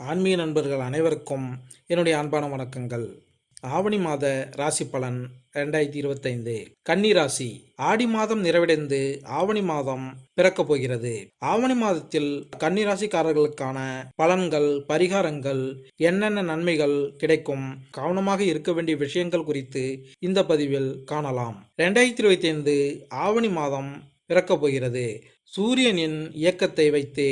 ஆன்மீக நண்பர்கள் அனைவருக்கும் என்னுடைய அன்பான வணக்கங்கள். ஆவணி மாத ராசி பலன் ரெண்டாயிரத்தி இருபத்தைந்து. கன்னி ராசி ஆடி மாதம் நிறைவடைந்து ஆவணி மாதம் பிறக்கப் போகிறது. ஆவணி மாதத்தில் கன்னி ராசிக்காரர்களுக்கான பலன்கள் பரிகாரங்கள் என்னென்ன நன்மைகள் கிடைக்கும் கவனமாக இருக்க வேண்டிய விஷயங்கள் குறித்து இந்த பதிவில் காணலாம். ரெண்டாயிரத்தி இருபத்தி ஐந்து ஆவணி மாதம் பிறக்கப் போகிறது சூரியனின் இயக்கத்தை வைத்து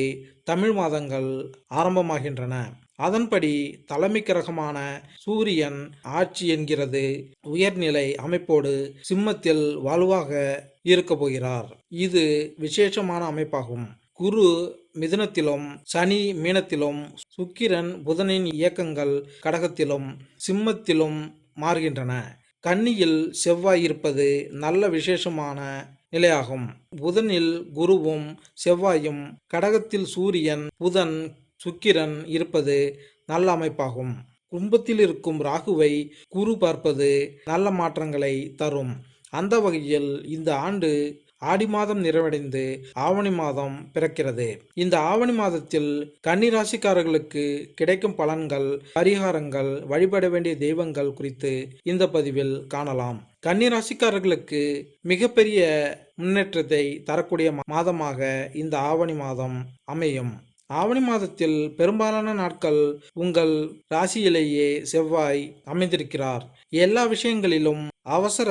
தமிழ் மாதங்கள் ஆரம்பமாகின்றன. அதன்படி தலைமை கிரகமான சூரியன் ஆட்சி என்கிறது உயர்நிலை அமைப்போடு சிம்மத்தில் வலுவாக இருக்கப் போகிறார். இது விசேஷமான அமைப்பாகும். குரு மிதுனத்திலும் சனி மீனத்திலும் சுக்கிரன் புதனின் இயக்கங்கள் கடகத்திலும் சிம்மத்திலும் மாறுகின்றன. கன்னியில் செவ்வாய் இருப்பது நல்ல விசேஷமான நிலையாகும். புதனில் குருவும் செவ்வாயும் கடகத்தில் சூரியன் புதன் சுக்கிரன் இருப்பது நல்ல அமைப்பாகும். கும்பத்தில் இருக்கும் ராகுவை குரு பார்ப்பது நல்ல மாற்றங்களை தரும். அந்த வகையில் இந்த ஆண்டு ஆடி மாதம் நிறைவடைந்து ஆவணி மாதம் பிறக்கிறது. இந்த ஆவணி மாதத்தில் கன்னி ராசிக்காரர்களுக்கு கிடைக்கும் பலன்கள் பரிகாரங்கள் வழிபட வேண்டிய தெய்வங்கள் குறித்து இந்த பதிவில் காணலாம். கன்னிராசிக்காரர்களுக்கு மிகப்பெரிய முன்னேற்றத்தை தரக்கூடிய மாதமாக இந்த ஆவணி மாதம் அமையும். ஆவணி மாதத்தில் பெரும்பாலான நாட்கள் உங்கள் ராசியிலேயே செவ்வாய் அமைந்திருக்கிறார். எல்லா விஷயங்களிலும் அவசர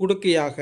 குடுக்கையாக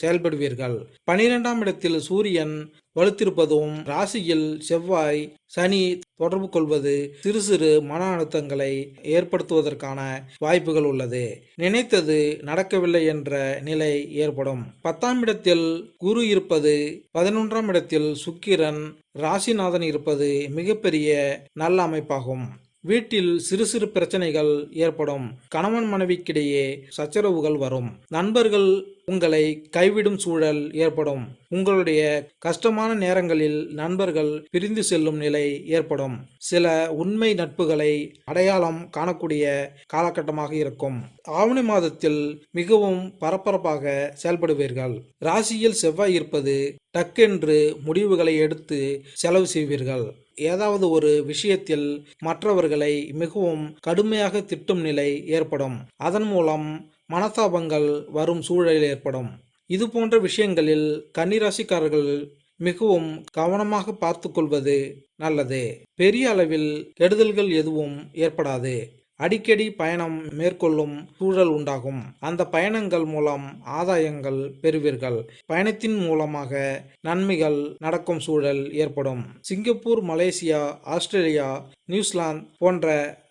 செயல்படுவீர்கள். பனிரெண்டாம் இடத்தில் சூரியன் வலுத்திருப்பதும் ராசியில் செவ்வாய் சனி தொடர்பு கொள்வது சிறு சிறு மன அழுத்தங்களை ஏற்படுத்துவதற்கான வாய்ப்புகள் உள்ளது. நினைத்தது நடக்கவில்லை என்ற நிலை ஏற்படும். பத்தாம் இடத்தில் குரு இருப்பது பதினொன்றாம் இடத்தில் சுக்கிரன் ராசிநாதன் இருப்பது மிகப்பெரிய நல்ல அமைப்பாகும். வீட்டில் சிறு சிறு பிரச்சனைகள் ஏற்படும். கணவன் மனைவிக்கிடையே சச்சரவுகள் வரும். நண்பர்கள் உங்களை கைவிடும் சூழல் ஏற்படும். உங்களுடைய கஷ்டமான நேரங்களில் நண்பர்கள் பிரிந்து செல்லும் நிலை ஏற்படும். சில உண்மை நட்புகளை அடையாளம் காணக்கூடிய காலகட்டமாக இருக்கும். ஆவணி மாதத்தில் மிகவும் பரபரப்பாக செயல்படுவீர்கள். ராசியில் செவ்வாய் இருப்பது டக்கென்று முடிவுகளை எடுத்து செலவு செய்வீர்கள். ஏதாவது ஒரு விஷயத்தில் மற்றவர்களை மிகவும் கடுமையாக திட்டும் நிலை ஏற்படும். அதன் மூலம் மனதாபங்கள் வரும் சூழல் ஏற்படும். இது போன்ற விஷயங்களில் கன்னிராசிக்காரர்கள் மிகவும் கவனமாக பார்த்து கொள்வது நல்லது. பெரிய அளவில் கெடுதல்கள் எதுவும் ஏற்படாது. அடிக்கடி பயணம் மேற்கொள்ளும் சூழல் உண்டாகும். அந்த பயணங்கள் மூலம் ஆதாயங்கள் பெறுவீர்கள். பயணத்தின் மூலமாக நன்மைகள் நடக்கும் சூழல் ஏற்படும். சிங்கப்பூர் மலேசியா ஆஸ்திரேலியா நியூசிலாந்து போன்ற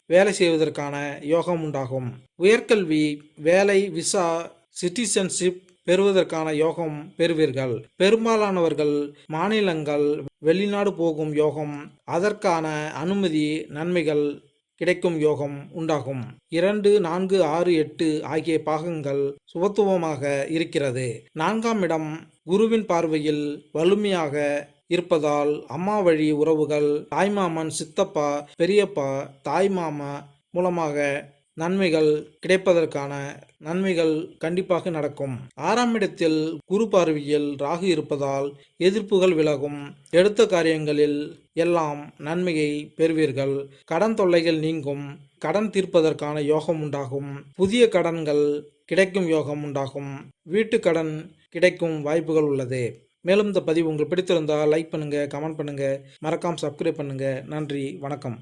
வேலை செய்வதற்கான யோகம் உண்டாகும். உயர்கல்வி வேலை விசா சிட்டிசன்ஷிப் பெறுவதற்கான யோகம் பெறுவீர்கள். பெரும்பாலானவர்கள் மாநிலங்கள் வெளிநாடு போகும் யோகம் அதற்கான அனுமதி நன்மைகள் கிடைக்கும் யோகம் உண்டாகும். இரண்டு நான்கு ஆறு எட்டு ஆகிய பாகங்கள் சுபத்துவமாக இருக்கிறது. நான்காம் இடம் குருவின் பார்வையில் வலிமையாக இருப்பதால் அம்மா வழி உறவுகள் தாய்மாமன் சித்தப்பா பெரியப்பா தாய்மாமா மூலமாக நன்மைகள் கிடைப்பதற்கான நன்மைகள் கண்டிப்பாக நடக்கும். ஆறாம் இடத்தில் குரு பார்வையில் ராகு இருப்பதால் எதிர்ப்புகள் விலகும். எடுத்த காரியங்களில் எல்லாம் நன்மையை பெறுவீர்கள். கடன் தொல்லைகள் நீங்கும். கடன் தீர்ப்பதற்கான யோகம் உண்டாகும். புதிய கடன்கள் கிடைக்கும் யோகம் உண்டாகும். வீட்டு கடன் கிடைக்கும் வாய்ப்புகள் உள்ளது. மேலும் இந்த பதிவு உங்களுக்கு பிடித்திருந்தால் லைக் பண்ணுங்கள் கமெண்ட் பண்ணுங்கள் மறக்காமல் சப்ஸ்கிரைப் பண்ணுங்கள் நன்றி வணக்கம்.